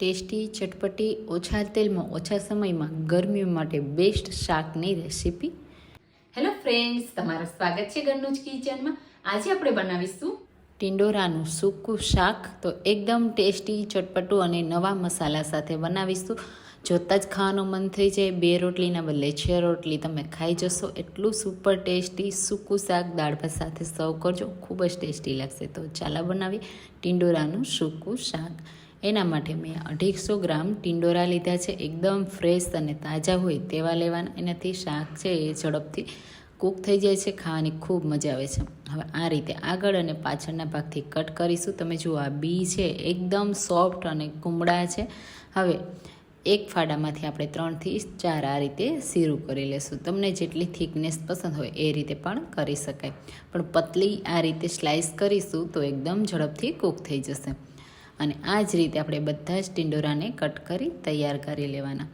Tasty, ચટપટી, ઓછા તેલમાં, ઓછા સમયમાં ગરમી માટે બેસ્ટ શાકની રેસીપી હેલો ફ્રેન્ડ્સ તમારું સ્વાગત છે ઘરનું જ કિચનમાં. આજે આપણે બનાવીશું ટિંડોરાનું સૂકું શાક. તો એકદમ ટેસ્ટી, ચટપટું અને નવા મસાલા સાથે બનાવીશું. જોતાં જ ખાવાનું મન થઈ જાય. બે રોટલીના બદલે છ રોટલી તમે ખાઈ જશો. એટલું સુપર ટેસ્ટી સૂકું શાક. દાળ ભાત સાથે સર્વ કરજો. ખૂબ જ ટેસ્ટી લાગશે. તો ચાલો બનાવી ટિંડોરાનું સૂકું શાક. એના માટે મેં અઢીસો ગ્રામ ટિંડોરા લીધા છે. એકદમ ફ્રેશ અને તાજા હોય તેવા લેવાના. એનાથી શાક છે એ ઝડપથી કૂક થઈ જાય છે, ખાવાની ખૂબ મજા આવે છે. હવે આ રીતે આગળ અને પાછળના ભાગથી કટ કરીશું. તમે જુઓ આ બી છે, એકદમ સોફ્ટ અને કુમળા છે. હવે એક ફાડામાંથી આપણે ત્રણથી ચાર આ રીતે સીરું કરી લેશું. તમને જેટલી થિકનેસ પસંદ હોય એ રીતે પણ કરી શકાય. પણ પતલી આ રીતે સ્લાઇસ કરીશું તો એકદમ ઝડપથી કૂક થઈ જશે. અને આ જ રીતે આપણે બધા જ ટિંડોરાને કટ કરી તૈયાર કરી લેવાના.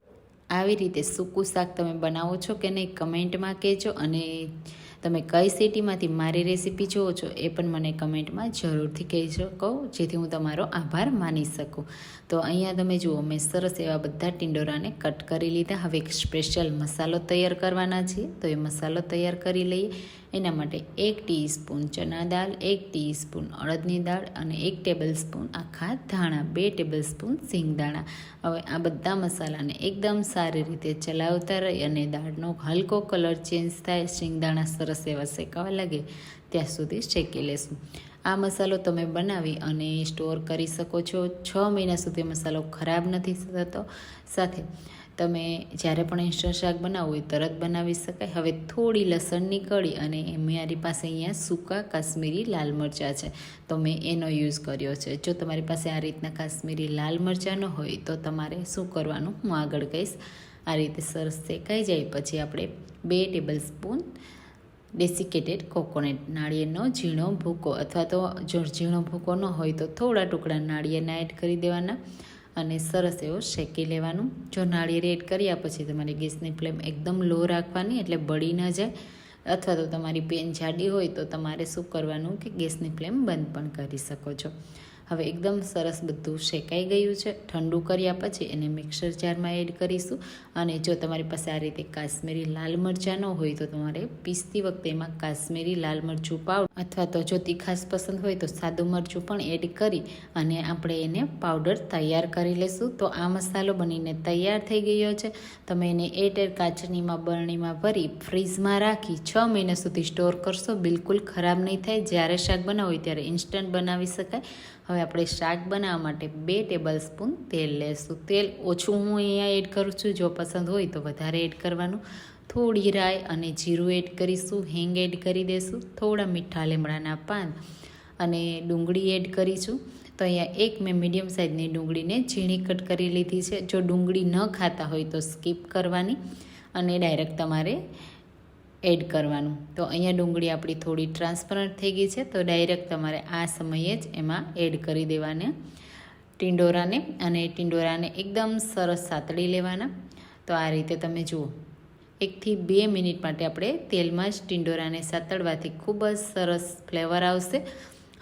આવી રીતે સૂકું શાક તમે બનાવો છો કે નહીં, કમેન્ટમાં કહેજો અને તમે કઈ સિટીમાંથી મારી રેસીપી જુઓ છો એ પણ મને કમેન્ટમાં જરૂરથી કહી શકો જેથી હું તમારો આભાર માની શકું. તો અહીંયા તમે જુઓ, મેં સરસ એવા બધા ટિંડોરાને કટ કરી લીધા. હવે એક સ્પેશિયલ મસાલો તૈયાર કરવાના છે તો એ મસાલો તૈયાર કરી લઈએ. એના માટે એક ટીસ્પૂન ચણા દાળ, એક ટીસ્પૂન અડદની દાળ અને એક ટેબલ સ્પૂન આખા ધાણા, બે ટેબલ સ્પૂન સિંગદાણા હવે આ બધા મસાલાને એકદમ સારી રીતે ચલાવતા રહી અને દાળનો હલકો કલર ચેન્જ થાય. સિંગદાણા સરસ એવા શેકાવા લાગે, ત્યાં સુધી શેકી લેશું. આ મસાલો તમે બનાવી અને સ્ટોર કરી શકો છો. છ મહિના સુધી મસાલો ખરાબ નથી થતો. સાથે તમે જ્યારે પણ ઇન્સ્ટન્ટ શાક બનાવવું હોય તરત બનાવી શકાય. હવે થોડી લસણની કળી અને મારી પાસે અહીંયા સૂકા કાશ્મીરી લાલ મરચાં છે. તો મેં એનો યુઝ કર્યો છે. જો તમારી પાસે આ રીતના કાશ્મીરી લાલ મરચાં ન હોય તો તમારે શું કરવાનું? હું આગળ કહીશ. આ રીતે સરસ શેકાઈ જાય. પછી આપણે બે ટેબલ સ્પૂન ડેસિકેટેડ કોકોનટ, નાળિયેરનો ઝીણો ભૂકો અથવા તો જો ઝીણો ભૂકો ન હોય તો થોડા ટુકડા નાળિયેરના એડ કરી દેવાના અને સરસ એવો શેકી લેવાનું. જો નાળિયેર એડ કર્યા પછી તમારી ગેસની ફ્લેમ એકદમ લો રાખવાની એટલે બળી ન જાય અથવા તો તમારી પેન જાડી હોય તો તમારે શું કરવાનું કે ગેસની ફ્લેમ બંધ પણ કરી શકો છો. હવે એકદમ સરસ બધું શેકાઈ ગયું છે. ઠંડુ કર્યા પછી એને મિક્સર જારમાં એડ કરીશું. અને જો તમારી પાસે આ રીતે કાશ્મીરી લાલ મરચાં ન હોય તો તમારે પીસતી વખતે એમાં કાશ્મીરી લાલ મરચું પાવડર અથવા તો જો તીખાસ પસંદ હોય તો સાદું મરચું પણ એડ કરી અને આપણે એને પાવડર તૈયાર કરી લેશું. તો આ મસાલો બનીને તૈયાર થઈ ગયો છે. તમે એને એટેર કાચનીમાં બરણીમાં ભરી ફ્રીઝમાં રાખી છ મહિના સુધી સ્ટોર કરશો. બિલકુલ ખરાબ નહીં થાય. જ્યારે શાક બનાવવું હોય ત્યારે ઇન્સ્ટન્ટ બનાવી શકાય. હવે આપણે શાક બનાવવા માટે બે ટેબલ સ્પૂન તેલ લેશું. તેલ ઓછું હું અહીંયા એડ કરું છું, જો પસંદ હોય તો વધારે એડ કરવાનું. થોડી રાઈ અને જીરું એડ કરીશું, હિંગ એડ કરી દઈશું થોડા મીઠા લીમડાના પાન અને ડુંગળી એડ કરીશું. તો અહીંયા એક મેં મીડિયમ સાઇઝની ડુંગળીને ઝીણી કટ કરી લીધી છે. જો ડુંગળી ન ખાતા હોય તો સ્કીપ કરવાની અને ડાયરેક્ટ તમારે એડ કરવાનું. તો અહીંયા ડુંગળી આપણી થોડી ટ્રાન્સપરન્ટ થઈ ગઈ છે, તો ડાયરેક્ટ તમારે આ સમયે જ એમાં એડ કરી દેવાને. ટિંડોરાને, અને ટિંડોરાને એકદમ સરસ સાતળી લેવાના. તો આ રીતે તમે જુઓ. એકથી બે મિનિટ માટે આપણે તેલમાં જ ટિંડોરાને સાતળવાથી ખૂબ જ સરસ ફ્લેવર આવશે.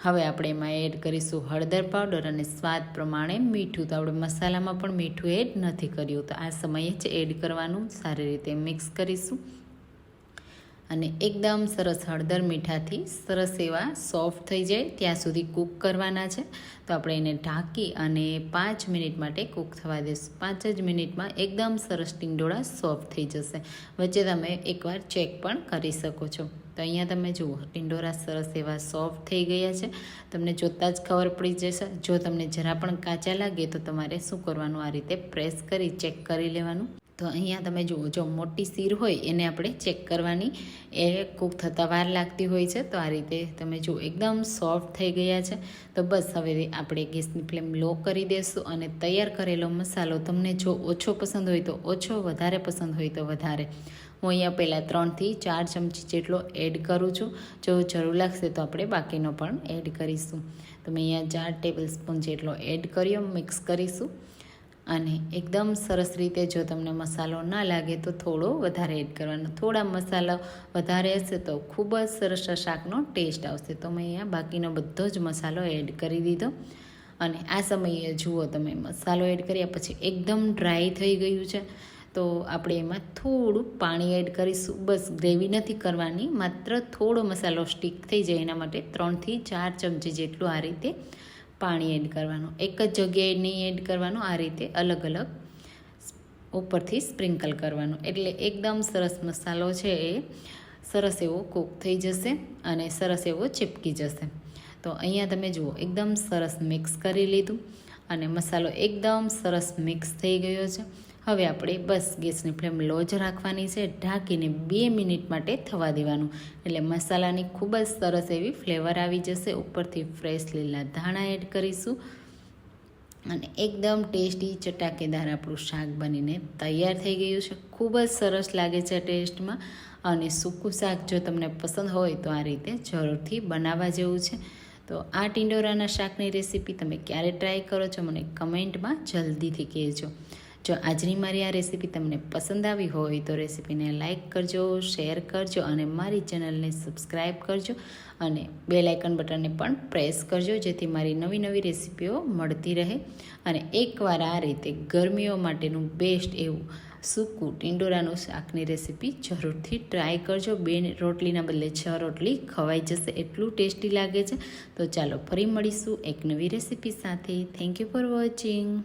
હવે આપણે એમાં એડ કરીશું હળદર પાવડર અને સ્વાદ પ્રમાણે મીઠું. તો આપણે મસાલામાં પણ મીઠું એડ નથી કર્યું. તો આ સમયે જ એડ કરવાનું. સારી રીતે મિક્સ કરીશું. અને એકદમ સરસ હળદર મીઠાથી સરસ એવા સોફ્ટ થઈ જાય ત્યાં સુધી કૂક કરવાના છે. તો આપણે એને ઢાંકી અને પાંચ મિનિટ માટે કૂક થવા દઈશું પાંચ જ મિનિટમાં એકદમ સરસ ટીંડોળા સોફ્ટ થઈ જશે. વચ્ચે તમે એકવાર ચેક પણ કરી શકો છો. તો અહીંયા તમે જુઓ ટિંડોરા સરસ એવા સોફ્ટ થઈ ગયા છે. તમને જોતાં જ ખબર પડી જશે. જો તમને જરા પણ કાચા લાગે તો તમારે શું કરવાનું? આ રીતે પ્રેસ કરી ચેક કરી લેવાનું. તો અહીંયા તમે જુઓ, જો મોટી સીર હોય એને આપણે ચેક કરવાની. એ કૂક થતાં વાર લાગતી હોય છે, તો આ રીતે તમે જુઓ, એકદમ સોફ્ટ થઈ ગયા છે. તો બસ હવે આપણે ગેસની ફ્લેમ લો કરી દઈશું અને તૈયાર કરેલો મસાલો તમને જો ઓછો પસંદ હોય તો ઓછો, વધારે પસંદ હોય તો વધારે. હું અહીંયા પહેલાં ત્રણથી ચાર ચમચી જેટલો એડ કરું છું. જો જરૂર લાગશે તો આપણે બાકીનો પણ એડ કરીશું. તો મેં અહીંયા ચાર ટેબલ સ્પૂન જેટલો એડ કર્યો, મિક્સ કરીશું. અને એકદમ સરસ રીતે જો તમને મસાલો ના લાગે તો થોડો વધારે એડ કરવાનો. થોડા મસાલા વધારે હશે તો ખૂબ જ સરસ શાકનો ટેસ્ટ આવશે. તો મેં અહીંયા બાકીનો બધો જ મસાલો એડ કરી દીધો. અને આ સમયે જુઓ તમે, મસાલો એડ કર્યા પછી એકદમ ડ્રાય થઈ ગયું છે. તો આપણે એમાં થોડું પાણી એડ કરીશું. બસ ગ્રેવી નથી કરવાની, માત્ર થોડો મસાલો સ્ટીક થઈ જાય એના માટે ત્રણથી ચાર ચમચી જેટલું આ રીતે પાણી એડ કરવાનું. એક જ જગ્યાએ નહીં એડ કરવાનું, આ રીતે અલગ અલગ ઉપરથી સ્પ્રિંકલ કરવાનું. એટલે એકદમ સરસ મસાલો છે એ. સરસ એવો કૂક થઈ જશે અને સરસ એવો ચીપકી જશે. તો અહીંયા તમે જુઓ, એકદમ સરસ મિક્સ કરી લીધું અને મસાલો એકદમ સરસ મિક્સ થઈ ગયો છે. હવે આપણે બસ ગેસની ફ્લેમ લો જ રાખવાની છે, ઢાંકીને બે મિનિટ માટે થવા દેવાનું. એટલે મસાલાની ખૂબ જ સરસ એવી ફ્લેવર આવી જશે. ઉપરથી ફ્રેશ લીલા ધાણા એડ કરીશું. અને એકદમ ટેસ્ટી ચટાકેદાર આપણું શાક બનીને તૈયાર થઈ ગયું છે. ખૂબ જ સરસ લાગે છે ટેસ્ટમાં. અને સૂકું શાક જો તમને પસંદ હોય તો આ રીતે જરૂરથી બનાવવા જેવું છે. તો આ ટિંડોરાના શાકની રેસીપી તમે ક્યારે ટ્રાય કરો છો, મને કમેન્ટમાં જલ્દીથી કહેજો. જો આજની મારી આ રેસીપી તમને પસંદ આવી હોય તો રેસીપીને લાઇક કરજો, શેર કરજો અને મારી ચેનલને સબસ્ક્રાઈબ કરજો અને બે લાઇકન બટનને પણ પ્રેસ કરજો જેથી મારી નવી નવી રેસીપીઓ મળતી રહે. અને એકવાર આ રીતે ગરમીઓ માટેનું બેસ્ટ એવું સૂકું ટીંડોરાનું શાકની રેસીપી જરૂરથી ટ્રાય કરજો. બે રોટલીના બદલે છ રોટલી ખવાઈ જશે એટલું ટેસ્ટી લાગે છે. તો ચાલો ફરી મળીશું એક નવી રેસીપી સાથે. Thank you for watching